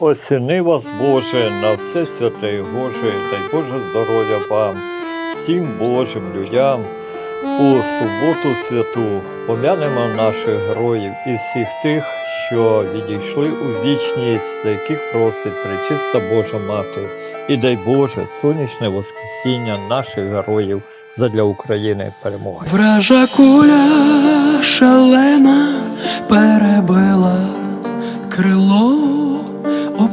Оціни вас, Боже, на все святе і Боже, дай Боже здоров'я вам, всім Божим людям. У суботу святу пом'янемо наших героїв і всіх тих, що відійшли у вічність, за яких просить пречиста Божа Мати. І дай Боже сонячне воскресіння наших героїв задля України перемоги. Вража куля шалена перебила крило,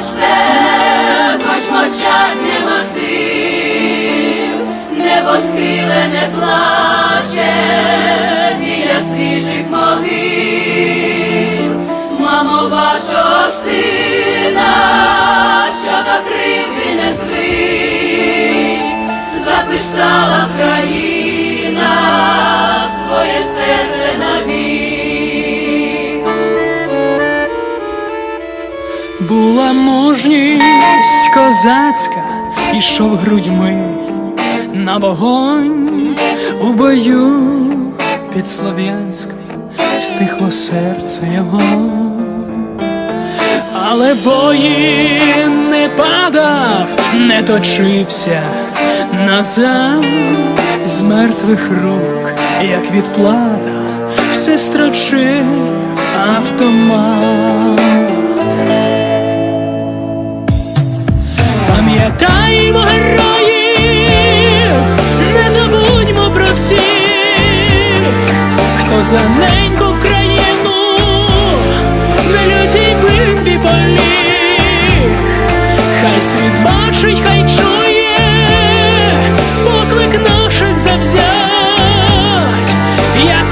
Плачте, хоч мовчать нема сил, небо схиле не плаче біля свіжих могил, мамо вашого сина, що до кривди не звик, записала країна своє серце на навік. Була мужність козацька, ішов грудьми на вогонь у бою під Слов'янськом. Стихло серце його, але воїн не падав, не точився назад. З мертвих рук, як відплата, все строчив автомат. Пам'ятаймо героїв, не забудьмо про всіх, хто за неньку в країну в лютій битві поліг. Хай світ бачить, хай чує, поклик наших завзять, як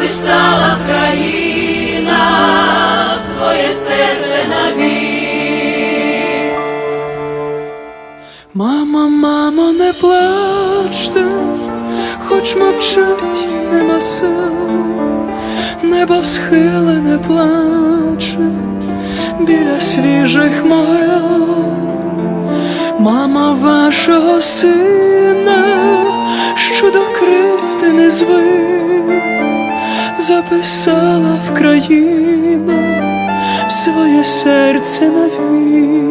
записала країна своє серце навік. Мама, мамо, не плачте, хоч мовчать нема сил, небо схиле не плаче біля свіжих могил. Мама вашого сина, що до кривди не звик, записала в країну своє серце навік.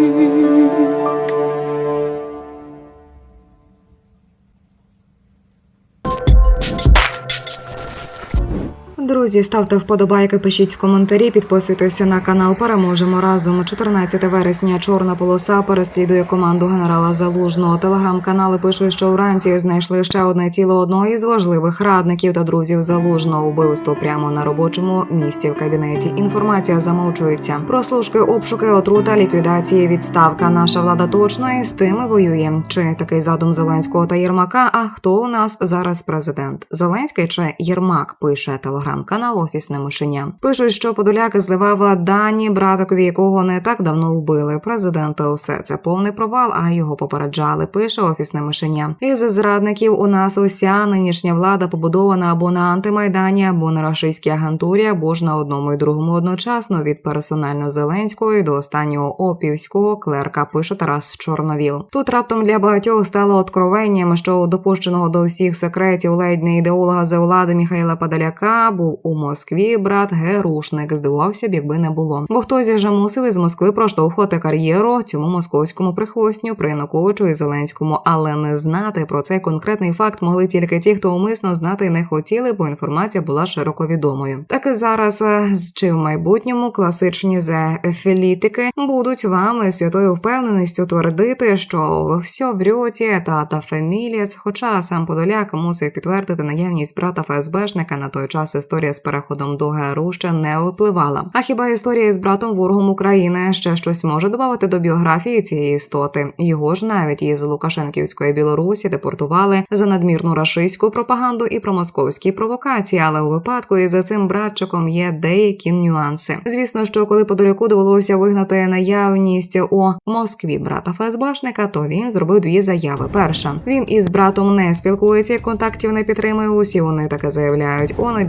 Друзі, ставте вподобайки, пишіть в коментарі, підписуйтеся на канал. Переможемо разом. 14 вересня. Чорна полоса переслідує команду генерала Залужного. Телеграм-канали пишуть, що вранці знайшли ще одне тіло одного із важливих радників та друзів Залужного. Вбивство прямо на робочому місці в кабінеті. Інформація замовчується. Прослушки, обшуки, отрута, ліквідації, відставка. Наша влада точно із тими воює. Чи такий задум Зеленського та Єрмака? А хто у нас зараз президент? Зеленський чи Єрмак? Пише телеграм-канал. Телеграм-канал Офісне мишеня. Пишуть, що Подоляк зливав дані братикові, якого не так давно вбили. Президента усе це повний провал, а його попереджали. Пише офісне мишеня. Із зрадників у нас уся нинішня влада побудована або на антимайдані, або на рашистській агентурі, або ж на одному і другому одночасно від персонально Зеленського до останнього опівського клерка. Пише Тарас Чорновіл. Тут раптом для багатьох стало откровенням, що допущеного до всіх секретів ледь не ідеолога за влади Михайла Подоляка був у Москві брат Герушник. Здивувався б, якби не було. Бо хтось же мусив із Москви проштовхувати кар'єру цьому московському прихвостню при Януковичу і Зеленському, але не знати про цей конкретний факт могли тільки ті, хто умисно знати не хотіли, бо інформація була широко відомою. Так і зараз е, чи в майбутньому класичні зефілітики будуть вам із святою впевненістю твердити, що ви все врете, та та фемілієць, хоча сам Подоляк мусив підтвердити наявність брата ФСБшника на той час історія з переходом до ГРУ ще не випливала. А хіба історія з братом ворогом України ще щось може додати до біографії цієї істоти? Його ж навіть із Лукашенківської Білорусі депортували за надмірну рашистську пропаганду і промосковські провокації, але у випадку із за цим братчиком є деякі нюанси. Звісно, що коли Подоляку довелося вигнати наявність у Москві брата ФСБшника, то він зробив дві заяви. Перша він із братом не спілкується, контактів не підтримує. Усі вони таке заявляють. Он і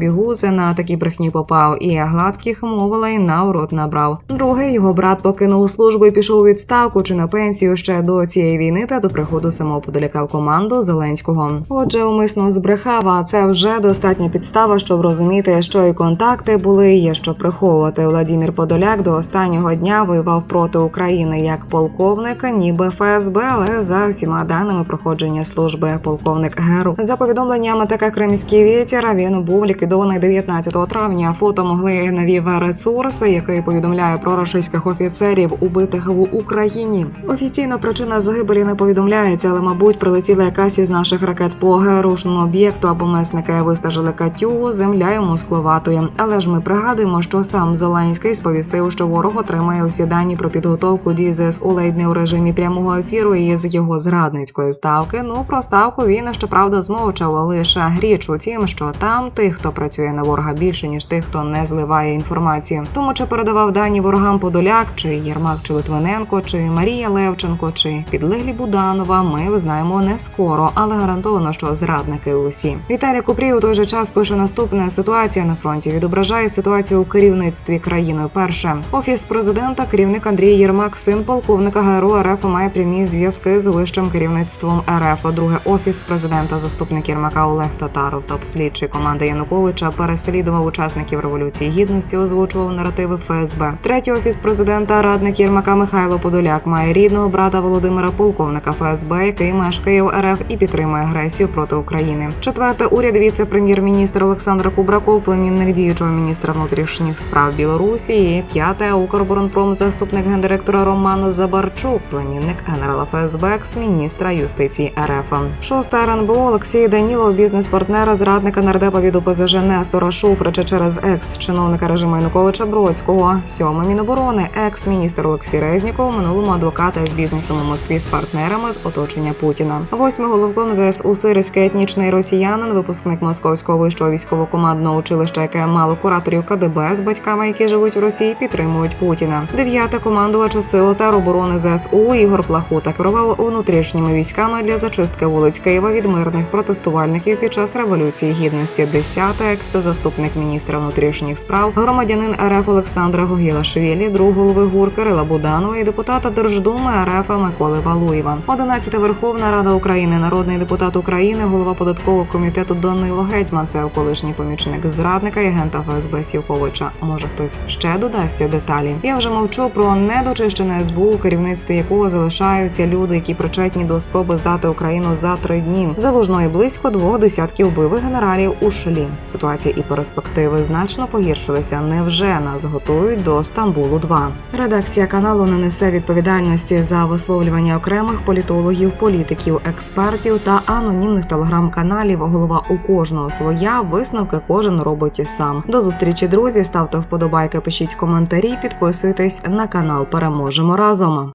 на такі брехні попав, і гладких мовила і на урод набрав. Другий його брат покинув службу і пішов у відставку чи на пенсію ще до цієї війни та до приходу самого Подоляка в команду Зеленського. Отже, умисно збрехав, а це вже достатня підстава, щоб розуміти, що і контакти були, і є що приховувати. Владімір Подоляк до останнього дня воював проти України як полковник, ніби ФСБ, але за всіма даними проходження служби полковник ГРУ. За повідомленнями ТК Кримський вітер він був ліквідований 19 травня. Фото могли навів ресурс, який повідомляє про російських офіцерів, убитих в Україні. Офіційно причина загибелі не повідомляється, але мабуть прилетіла якась із наших ракет по ГРУшному об'єкту або месники вистажили Катюгу, земля йому скловатої. Але ж ми пригадуємо, що сам Зеленський сповістив, що ворог отримає усі дані про підготовку дій ЗСУ ледь у режимі прямого ефіру і з його зрадницької ставки. Ну про ставку він щоправда змовчав. Лише річ у тім, що там тих, хто працює на ворога більше ніж тих, хто не зливає інформацію. Тому чи передавав дані ворогам Подоляк, чи Єрмак, чи Литвиненко, чи Марія Левченко, чи підлеглі Буданова, ми знаємо не скоро, але гарантовано, що зрадники усі. Віталій Купрій у той же час пише наступне: ситуація на фронті відображає ситуацію у керівництві країною. Перше офіс президента, керівник Андрій Єрмак, син полковника ГРУ РФ має прямі зв'язки з вищим керівництвом РФ. Друге офіс президента, заступник Єрмака Олег Татаров, топ-слідчий команди Януковича, переслідував учасників революції гідності, озвучував наративи ФСБ. Третій офіс президента, радник Єрмака Михайло Подоляк, має рідного брата Володимира полковника ФСБ, який мешкає в РФ і підтримує агресію проти України. Четверте уряд віце-прем'єр-міністр Олександр Кубраков, племінник діючого міністра внутрішніх справ Білорусі. І п'яте Укроборонпром, заступник гендиректора Роман Забарчук, племінник генерала ФСБ, екс-міністра юстиції РФ. Шосте РНБО Олексій Данілов, бізнес-партнера зрадника нардепа від ОПЗЖ Нестора Шуфрича через екс-чиновника режиму Януковича Бродського. Сьоме Міноборони, екс-міністр Олексій Резніков, минулому адвоката з бізнесом у Москві з партнерами з оточення Путіна. Восьме головком ЗСУ сирський етнічний росіянин, випускник Московського вищого військово-командного училища, яке мало кураторів КДБ з батьками, які живуть в Росії, підтримують Путіна. Дев'яте командувач сил тероборони ЗСУ Ігор Плахута керував внутрішніми військами для зачистки вулиць Києва від мирних протестувальників під час революції гідності. Десяте екс-заступник міністра внутрішніх справ, громадянин РФ Олександра Гогілашвілі, друг голови ГУР Кирила Буданова і депутата Держдуми РФ Миколи Валуєва. Одинадцяте Верховна Рада України, народний депутат України, голова податкового комітету Данило Гетьман. Це колишній помічник зрадника і агента ФСБ Сівковича. Може хтось ще додасть деталі. Я вже мовчу про недочищене СБУ, у керівництві якого залишаються люди, які причетні до спроби здати Україну за три дні. Залужної близько двох десятків вбивих генералів у шлі. Ситуація і перспективи значно погіршилися. Невже нас готують до Стамбулу? 2 редакція каналу не несе відповідальності за висловлювання окремих політологів, політиків, експертів та анонімних телеграм-каналів. Голова у кожного своя висновки кожен робить сам. До зустрічі, друзі. Ставте вподобайки, пишіть коментарі, підписуйтесь на канал. Переможемо разом.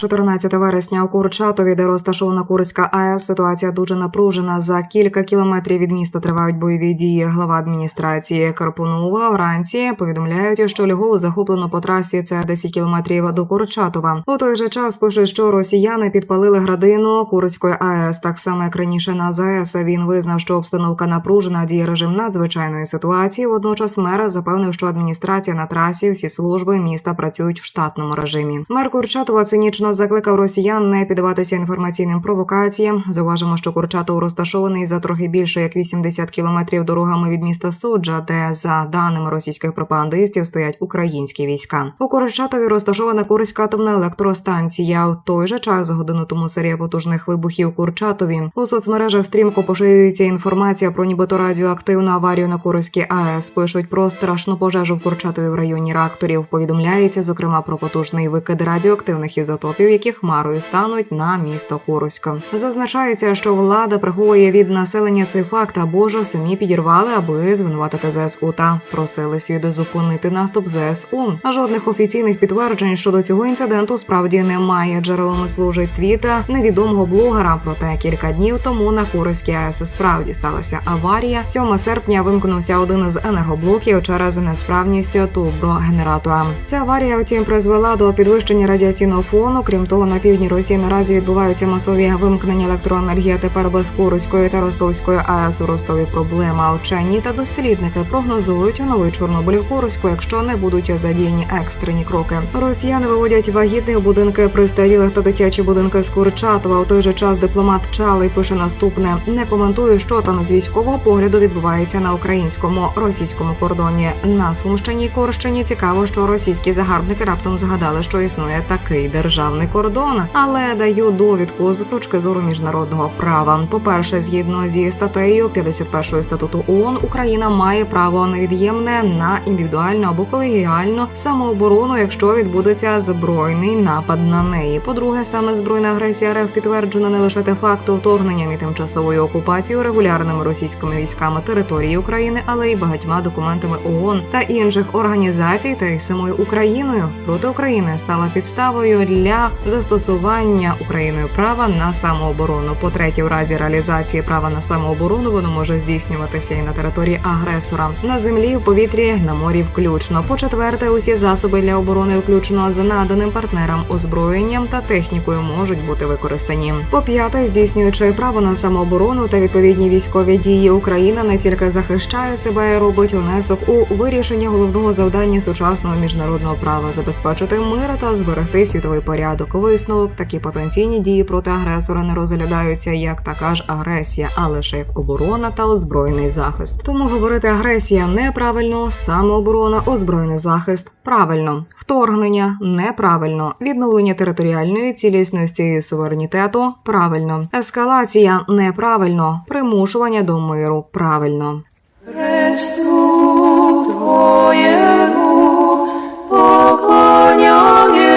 14 вересня у Курчатові, де розташована Курська АЕС, ситуація дуже напружена. За кілька кілометрів від міста тривають бойові дії. Глава адміністрації Карпунова вранці повідомляють, що Львов захоплено по трасі. Це 10 кілометрів до Курчатова. У той же час пише, що росіяни підпалили градину Курської АЕС. Так само як раніше на ЗАЕС. Він визнав, що обстановка напружена, діє режим надзвичайної ситуації. Водночас мер запевнив, що адміністрація на трасі, всі служби міста працюють в штатному режимі. Мер Курчатова цинічно закликав росіян не піддаватися інформаційним провокаціям. Зауважимо, що Курчатов розташований за трохи більше як 80 кілометрів дорогами від міста Суджа, де за даними російських пропагандистів стоять українські війська. У Курчатові розташована Курська атомна електростанція. В той же час за годину тому серія потужних вибухів Курчатові. У соцмережах стрімко поширюється інформація про нібито радіоактивну аварію на Курській АЕС. Пишуть про страшну пожежу в Курчатові в районі реакторів. Повідомляється зокрема про потужний викид радіоактивних ізотопів, які хмарою стануть на місто Курська. Зазначається, що влада приховує від населення цей факт, або ж самі підірвали, аби звинуватити ЗСУ та просили світ зупинити наступ ЗСУ. Жодних офіційних підтверджень щодо цього інциденту справді немає. Джерелом служить твіта невідомого блогера. Проте кілька днів тому на Курській АЕС справді сталася аварія. 7 серпня вимкнувся один із енергоблоків через несправність турбогенератора. Ця аварія, втім, призвела до підвищення радіаційного фону. Крім того, на півдні Росії наразі відбуваються масові вимкнення електроенергії. Тепер без Курської та Ростовської АЕС у Ростові проблема. Вчені та дослідники прогнозують новий Чорнобиль в Курську, якщо не будуть задіяні екстрені кроки. Росіяни виводять вагітних будинки пристарілих та дитячі будинки з Курчатова. У той же час дипломат Чалий пише наступне: не коментую, що там з військового погляду відбувається на українському російському кордоні. На Сумщині й Корщині цікаво, що російські загарбники раптом згадали, що існує такий державний кордон, але даю довідку з точки зору міжнародного права. По перше, згідно зі статтею 51 статуту ООН, Україна має право невід'ємне на індивідуальну або колегіальну самооборону, якщо відбудеться збройний напад на неї. По-друге, саме збройна агресія РФ підтверджена не лише те факту вторгненням і тимчасовою окупацією регулярними російськими військами території України, але й багатьма документами ООН та інших організацій, та й самою Україною проти України стала підставою для застосування Україною права на самооборону. По третє, в разі реалізації права на самооборону воно може здійснюватися і на території агресора на землі, в повітрі, на морі включно. По четверте, усі засоби для оборони, включно з наданим партнерам озброєнням та технікою, можуть бути використані. По п'яте, здійснюючи право на самооборону та відповідні військові дії, Україна не тільки захищає себе, і робить внесок у вирішення головного завдання сучасного міжнародного права забезпечити мир та зберегти світовий порядок. Висновок такі потенційні дії проти агресора не розглядаються як така ж агресія, а лише як оборона та озброєний захист. Тому говорити агресія неправильно, самооборона, озброєний захист правильно, вторгнення неправильно, відновлення територіальної цілісності і суверенітету правильно, ескалація неправильно, примушування до миру правильно. Хресту Твоєму поклоняємо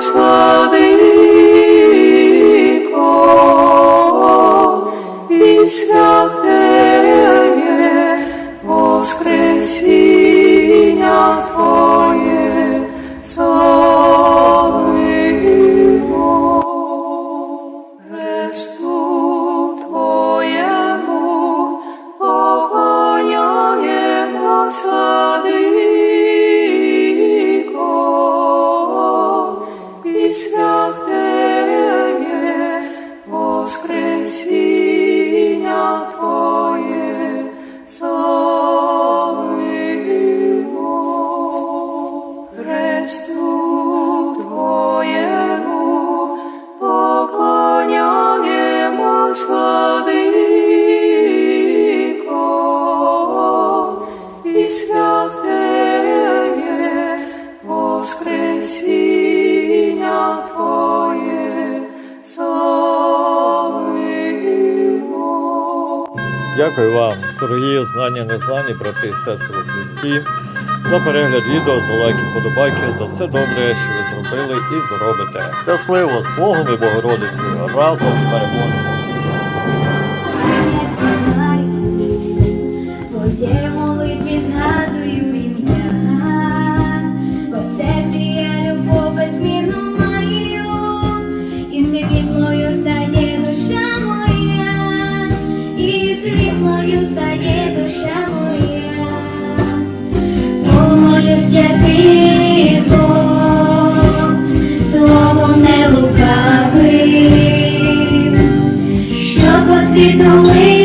słaby Дякую вам, дорогі знання незнані, брати і сестри в Христі, за перегляд відео, за лайки, подобайки, за все добре, що ви зробили і зробите. Щасливо з Богом і Богородицею разом переможемо. Полюс словом не лукавим, що посвітули.